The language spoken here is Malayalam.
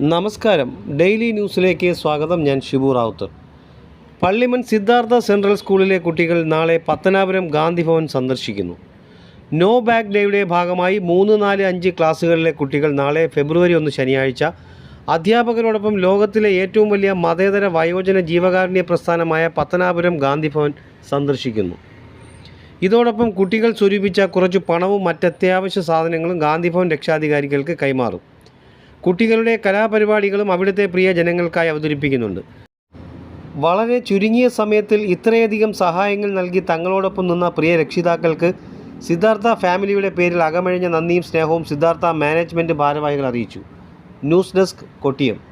നമസ്കാരം. ഡെയിലി ന്യൂസിലേക്ക് സ്വാഗതം. ഞാൻ ഷിബു റാവുത്തർ പള്ളിമൺ സിദ്ധാർത്ഥ സെൻട്രൽ സ്കൂളിലെ കുട്ടികൾ നാളെ പത്തനാപുരം ഗാന്ധിഭവൻ സന്ദർശിക്കുന്നു. നോ ബാഗ് ഡേയുടെ ഭാഗമായി മൂന്ന് നാല് അഞ്ച് ക്ലാസ്സുകളിലെ കുട്ടികൾ നാളെ ഫെബ്രുവരി ഒന്ന് ശനിയാഴ്ച അധ്യാപകരോടൊപ്പം ലോകത്തിലെ ഏറ്റവും വലിയ മതേതര വയോജന ജീവകാരുണ്യ പ്രസ്ഥാനമായ പത്തനാപുരം ഗാന്ധിഭവൻ സന്ദർശിക്കുന്നു. ഇതോടൊപ്പം കുട്ടികൾ സ്വരൂപിച്ച കുറച്ച് പണവും മറ്റത്യാവശ്യ സാധനങ്ങളും ഗാന്ധിഭവൻ രക്ഷാധികാരികൾക്ക് കൈമാറും. കുട്ടികളുടെ കലാപരിപാടികളും അവിടുത്തെ പ്രിയ ജനങ്ങൾക്കായി അവതരിപ്പിക്കുന്നുണ്ട്. വളരെ ചുരുങ്ങിയ സമയത്തിൽ ഇത്രയധികം സഹായങ്ങൾ നൽകി തങ്ങളോടൊപ്പം നിന്ന പ്രിയ രക്ഷിതാക്കൾക്ക് സിദ്ധാർത്ഥ ഫാമിലിയുടെ പേരിൽ അകമഴിഞ്ഞ നന്ദിയും സ്നേഹവും സിദ്ധാർത്ഥ മാനേജ്മെന്റ് ഭാരവാഹികൾ അറിയിച്ചു. News desk Kottiyam.